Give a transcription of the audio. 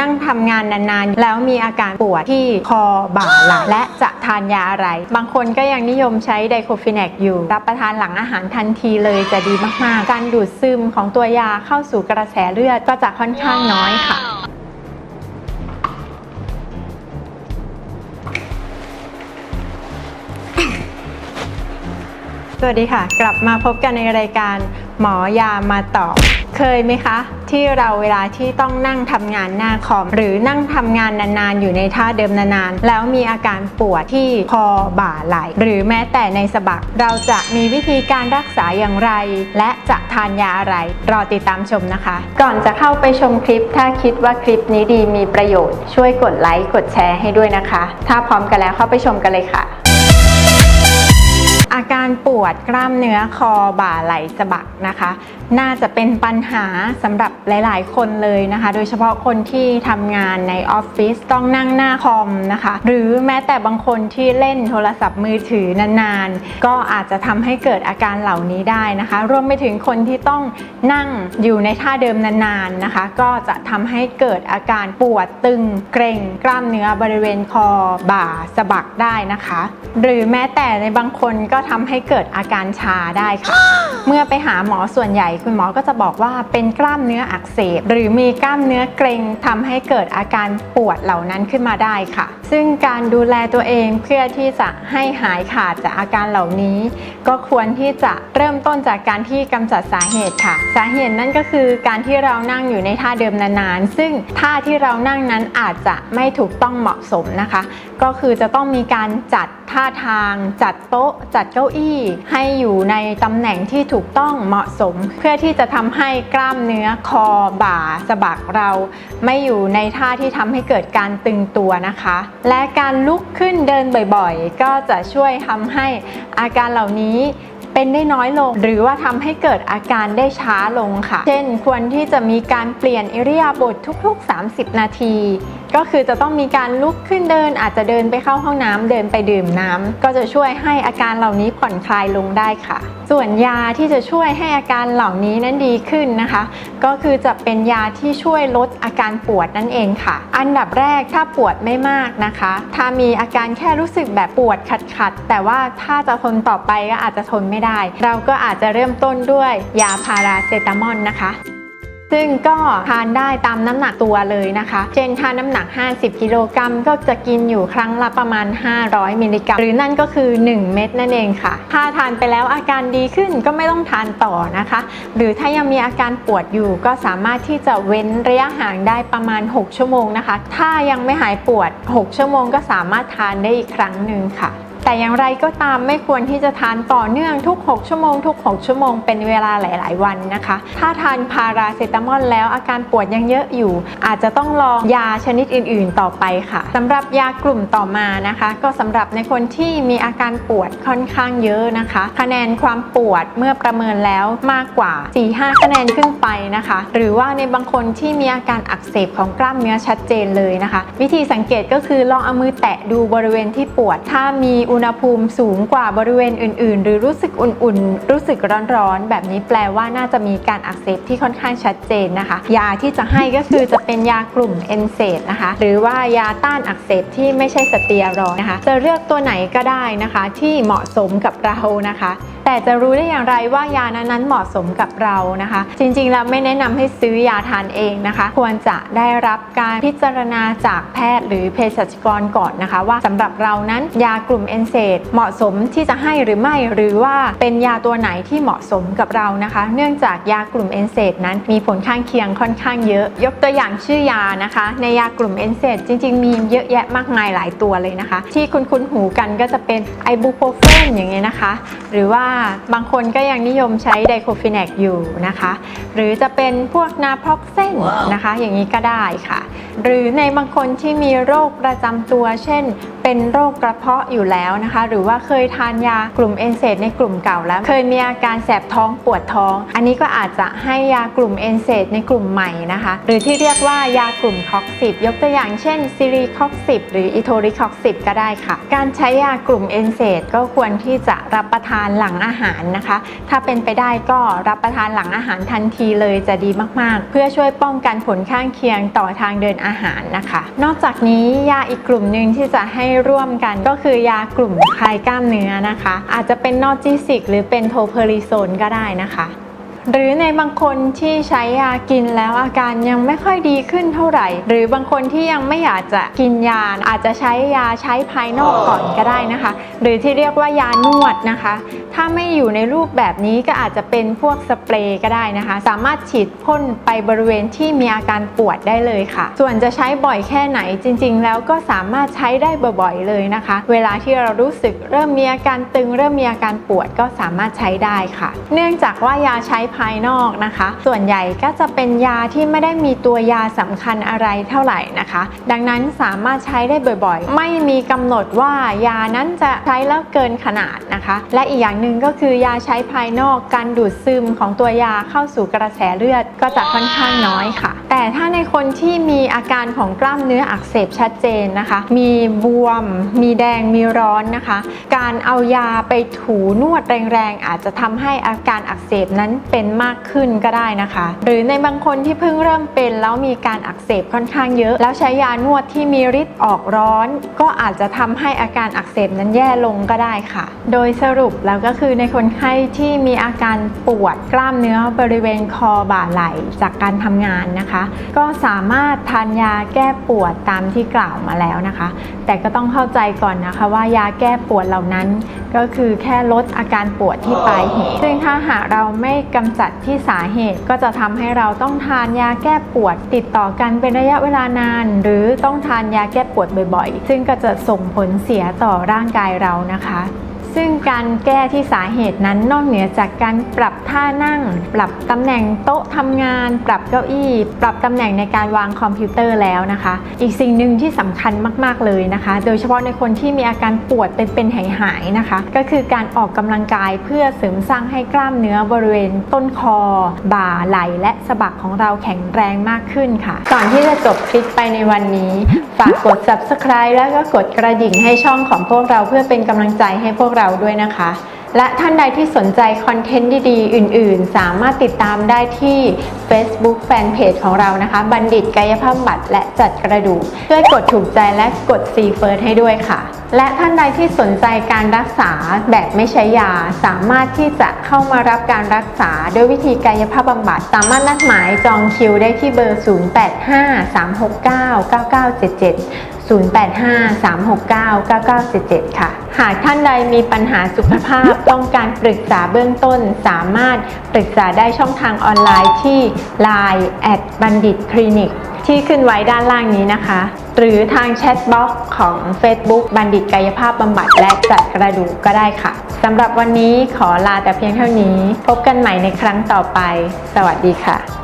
นั่งทำงานนานๆ แล้วมีอาการปวดที่คอบ่าไหล่และจะทานยาอะไร บางคนก็ยังนิยมใช้ไดโคฟินแนกอยู่ รับประทานหลังอาหารทันทีเลยจะดีมากๆ การดูดซึมของตัวยาเข้าสู่กระแสเลือดก็จะค่อนข้างน้อยค่ะสวัสดีค่ะ กลับมาพบกันในรายการหมอยามาตอบ เคยไหมคะ ที่เราเวลาที่ต้องนั่งทำงานหน้าคอม หรือนั่งทำงานนานๆ อยู่ในท่าเดิมนานๆ แล้วมีอาการปวดที่คอบ่าไหล่หรือแม้แต่ในสะบัก เราจะมีวิธีการรักษาอย่างไร และจะทานยาอะไร รอติดตามชมนะคะ ก่อนจะเข้าไปชมคลิป ถ้าคิดว่าคลิปนี้ดีมีประโยชน์ ช่วยกดไลค์กดแชร์ให้ด้วยนะคะ ถ้าพร้อมกันแล้วเข้าไปชมกันเลยค่ะ อาการปวดกล้ามเนื้อคอบ่าไหล่สะบักนะคะ น่าจะเป็นปัญหาสำหรับหลาย ๆ คนเลยนะคะ โดยเฉพาะคนที่ทำงานในออฟฟิศต้องนั่งหน้าคอมนะคะ หรือแม้แต่บางคนที่เล่นโทรศัพท์มือถือนานๆ ก็อาจจะทำให้เกิดอาการเหล่านี้ได้นะคะ รวมไปถึงคนที่ต้องนั่งอยู่ในท่าเดิมนานๆนะคะ ก็จะทำให้เกิดอาการปวดตึงเกร็งกล้ามเนื้อบริเวณคอบ่าสะบักได้นะคะ หรือแม้แต่ในบางคนก็ทำให้เกิดอาการชาได้ค่ะ เมื่อไปหาหมอส่วนใหญ่ คุณหมอก็จะบอกว่าเป็นกล้ามเนื้ออักเสบ หรือมีกล้ามเนื้อเกร็งทำให้เกิดอาการปวดเหล่านั้นขึ้นมาได้ค่ะ ซึ่งการดูแลตัวเองเพื่อที่จะให้หายขาดจากอาการเหล่านี้ ก็ควรที่จะเริ่มต้นจากการที่กำจัดสาเหตุค่ะ สาเหตุนั่นก็คือการที่เรานั่งอยู่ในท่าเดิมนานๆ ซึ่งท่าที่เรานั่งนั้นอาจจะไม่ถูกต้องเหมาะสมนะคะ ก็คือจะต้องมีการจัดท่าทาง จัดโต๊ะ จัดเก้าอี้ ให้อยู่ในตำแหน่งที่ถูกต้องเหมาะสม เพื่อที่จะทำให้กล้ามเนื้อคอบ่าสะบักเรา ไม่อยู่ในท่าที่ทำให้เกิดการตึงตัวนะคะ และการลุกขึ้นเดินบ่อยๆ ก็จะช่วยทำให้อาการเหล่านี้ เป็นได้น้อยลง หรือว่าทำให้เกิดอาการได้ช้าลงค่ะ เช่น ควรที่จะมีการเปลี่ยนอิริยาบถทุก ๆ 30 นาทีก็คือจะต้องมีการลุกขึ้นเดินอาจจะเดินไปเข้าห้องน้ำเดินไปดื่มน้ำก็จะช่วยให้อาการเหล่านี้ผ่อนคลายลงได้ค่ะส่วนยาที่จะช่วยให้อาการเหล่านี้นั้นดีขึ้นนะคะ ก็คือจะเป็นยาที่ช่วยลดอาการปวดนั่นเองค่ะ อันดับแรกถ้าปวดไม่มากนะคะ ถ้ามีอาการแค่รู้สึกแบบปวดขัดๆแต่ว่าถ้าจะทนต่อไปก็อาจจะทนไม่ได้ เราก็อาจจะเริ่มต้นด้วยยาพาราเซตามอลนะคะ ซึ่งก็ทานได้ตามน้ำหนักตัวเลยนะคะ เช่นถ้าน้ำหนัก 50 กิโลกรัมก็จะกินอยู่ครั้งละประมาณ 500 มิลลิกรัม หรือนั่นก็คือ 1 เม็ดนั่นเองค่ะ ถ้าทานไปแล้วอาการดีขึ้นก็ไม่ต้องทานต่อนะคะ หรือถ้ายังมีอาการปวดอยู่ก็สามารถที่จะเว้นระยะห่างได้ประมาณ 6 ชั่วโมงนะคะ ถ้ายังไม่หายปวด 6 ชั่วโมงก็สามารถทานได้อีกครั้งหนึ่งค่ะ แต่อย่างไรก็ตามไม่ควรที่จะทานต่อเนื่องทุก 6 ชั่วโมงทุก 6 ชั่วโมงเป็นเวลาหลาย ๆ วันนะคะ ถ้าทานพาราเซตามอลแล้วอาการปวดยังเยอะอยู่ อาจจะต้องลองยาชนิดอื่น ๆ ต่อไปค่ะสำหรับยากลุ่มต่อมานะคะ ก็สำหรับในคนที่มีอาการปวดค่อนข้างเยอะนะคะ คะแนนความปวดเมื่อประเมินแล้วมากกว่า 4-5 คะแนนขึ้นไปนะคะ หรือว่าในบางคนที่มีอาการอักเสบของกล้ามเนื้อชัดเจนเลยนะคะ วิธีสังเกตก็คือลองเอามือแตะดูบริเวณที่ปวด ถ้ามีอุุณหภูมิสูงกว่าบริเวณอื่น ๆ หรือรู้สึกอุ่น ๆ รู้สึกร้อน ๆ แบบนี้แปลว่าน่าจะมีการอักเสบที่ค่อนข้างชัดเจนนะคะ ยาที่จะให้ก็คือจะเป็นยากลุ่มเอนเซดนะคะ หรือว่ายาต้านอักเสบที่ไม่ใช่สเตียรอยนะคะ จะเลือกตัวไหนก็ได้นะคะ ที่เหมาะสมกับเรานะคะแต่จะรู้ได้อย่างไรว่ายานั้นๆเหมาะสมกับเรานะคะ จริงๆแล้วไม่แนะนำให้ซื้อยาทานเองนะคะ ควรจะได้รับการพิจารณาจากแพทย์หรือเภสัชกรก่อนนะคะ ว่าสำหรับเรานั้นยากลุ่มเอนเซดเหมาะสมที่จะให้หรือไม่หรือว่าเป็นยาตัวไหนที่เหมาะสมกับเรานะคะ เนื่องจากยากลุ่มเอนเซดนั้นมีผลข้างเคียงค่อนข้างเยอะ ยกตัวอย่างชื่อยานะคะ ในยากลุ่มเอนเซดจริง ๆ มีเยอะแยะมากมายหลายตัวเลยนะคะ ที่คุณคุ้นหูกันก็จะเป็นไอบูโปรเฟนอย่างเงี้ยนะคะ หรือว่าบางคนก็ยังนิยมใช้ไดโคฟินแนกอยู่นะคะ หรือจะเป็นพวกนาพร็อกเซนนะคะ อย่างนี้ก็ได้ค่ะ หรือในบางคนที่มีโรคประจำตัว เช่น เป็นโรคกระเพาะอยู่แล้วนะคะ หรือว่าเคยทานยากลุ่มเอนเซดในกลุ่มเก่าแล้ว เคยมีอาการแสบท้องปวดท้อง อันนี้ก็อาจจะให้ยากลุ่มเอนเซดในกลุ่มใหม่นะคะ หรือที่เรียกว่ายากลุ่มคอกซิบยกตัวอย่างเช่นซิรีคอกซิบหรืออิโทริคอกซิบก็ได้ค่ะ การใช้ยากลุ่มเอนเซดก็ควรที่จะรับประทานหลังอาหารนะคะ ถ้าเป็นไปได้ก็รับประทานหลังอาหารทันทีเลยจะดีมากๆ เพื่อช่วยป้องกันผลข้างเคียงต่อทางเดินอาหารนะคะ นอกจากนี้ยาอีกกลุ่มหนึ่งที่จะให้ร่วมกันก็คือยากลุ่มคลายกล้ามเนื้อนะคะ อาจจะเป็นนอจิสิกหรือเป็นโทเพอริโซนก็ได้นะคะ หรือในบางคนที่ใช้ยากินแล้วอาการยังไม่ค่อยดีขึ้นเท่าไหร่ หรือบางคนที่ยังไม่อยากจะกินยา อาจจะใช้ยาใช้ภายนอกก่อนก็ได้นะคะ หรือที่เรียกว่ายานวดนะคะ ถ้าไม่อยู่ในรูปแบบนี้ก็อาจจะเป็นพวกสเปรย์ก็ได้นะคะ สามารถฉีดพ่นไปบริเวณที่มีอาการปวดได้เลยค่ะ ส่วนจะใช้บ่อยแค่ไหนจริง ๆ แล้วก็สามารถใช้ได้บ่อยๆเลยนะคะ เวลาที่เรารู้สึกเริ่มมีอาการตึง เริ่มมีอาการปวดก็สามารถใช้ได้ค่ะ เนื่องจากว่ายาใช้ภายนอกนะคะ ส่วนใหญ่ก็จะเป็นยาที่ไม่ได้มีตัวยาสำคัญอะไรเท่าไหร่นะคะ ดังนั้นสามารถใช้ได้บ่อยๆ ไม่มีกำหนดว่ายานั้นจะใช้แล้วเกินขนาดนะคะ และอีกอย่างหนึ่งก็คือยาใช้ภายนอกการดูดซึมของตัวยาเข้าสู่กระแสเลือดก็จะค่อนข้างน้อยค่ะ แต่ถ้าในคนที่มีอาการของกล้ามเนื้ออักเสบชัดเจนนะคะ มีบวม มีแดงมีร้อนนะคะ การเอายาไปถูนวดแรงๆอาจจะทำให้อาการอักเสบนั้นเป็นมากขึ้นก็ได้นะคะ หรือในบางคนที่เพิ่งเริ่มเป็นแล้วมีการอักเสบค่อนข้างเยอะ แล้วใช้ยานวดที่มีฤทธิ์ออกร้อน ก็อาจจะทำให้อาการอักเสบนั้นแย่ลงก็ได้ค่ะ โดยสรุปแล้วก็คือในคนไข้ที่มีอาการปวดกล้ามเนื้อบริเวณคอบ่าไหล่จากการทำงานนะคะ ก็สามารถทานยาแก้ปวดตามที่กล่าวมาแล้วนะคะ แต่ก็ต้องเข้าใจก่อนนะคะว่ายาแก้ปวดเหล่านั้น ก็คือแค่ลดอาการปวดที่ปลายเหตุซึ่งถ้าหากเราไม่กำจัดที่สาเหตุก็จะทำให้เราต้องทานยาแก้ปวด ติดต่อกันเป็นระยะเวลานาน หรือต้องทานยาแก้ปวดบ่อยๆ ซึ่งก็จะส่งผลเสียต่อร่างกายเรานะคะ ซึ่งการแก้ที่สาเหตุนั้นนอกเหนือจากการปรับท่านั่ง ปรับตำแหน่งโต๊ะทำงาน ปรับเก้าอี้ ปรับตำแหน่งในการวางคอมพิวเตอร์แล้วนะคะ อีกสิ่งหนึ่งที่สำคัญมากๆเลยนะคะ โดยเฉพาะในคนที่มีอาการปวดเป็นเป็นหายหายๆนะคะ ก็คือการออกกำลังกายเพื่อเสริมสร้างให้กล้ามเนื้อบริเวณต้นคอ บ่าไหล่และสะบักของเราแข็งแรงมากขึ้นค่ะ ก่อนที่จะจบคลิปไปในวันนี้ ฝากกด subscribe แล้วก็กดกระดิ่งให้ช่องของพวกเราเพื่อเป็นกำลังใจให้พวกเราด้วยนะคะ และท่านใดที่สนใจคอนเทนต์ดีๆ อื่นๆ สามารถติดตามได้ที่ Facebook Fanpage ของเรานะคะ บัณฑิตกายภาพบำบัดและจัดกระดูกช่วยกดถูกใจและกด C First ให้ด้วยค่ะ และท่านใดที่สนใจการรักษาแบบไม่ใช้ยา สามารถที่จะเข้ามารับการรักษาด้วยวิธีกายภาพบำบัด สามารถนัดหมายจองคิวได้ที่เบอร์ 0853699977 0853699977 ค่ะ หากท่านใดมีปัญหาสุขภาพต้องการปรึกษาเบื้องต้น สามารถปรึกษาได้ช่องทางออนไลน์ที่ Line แอดบัณฑิตคลินิกที่ขึ้นไว้ด้านล่างนี้นะคะ หรือทางแชทบ็อกของ Facebook บัณฑิตกายภาพบำบัดและจัดกระดูกก็ได้ค่ะสำหรับวันนี้ขอลาแต่เพียงเท่านี้ พบกันใหม่ในครั้งต่อไป สวัสดีค่ะ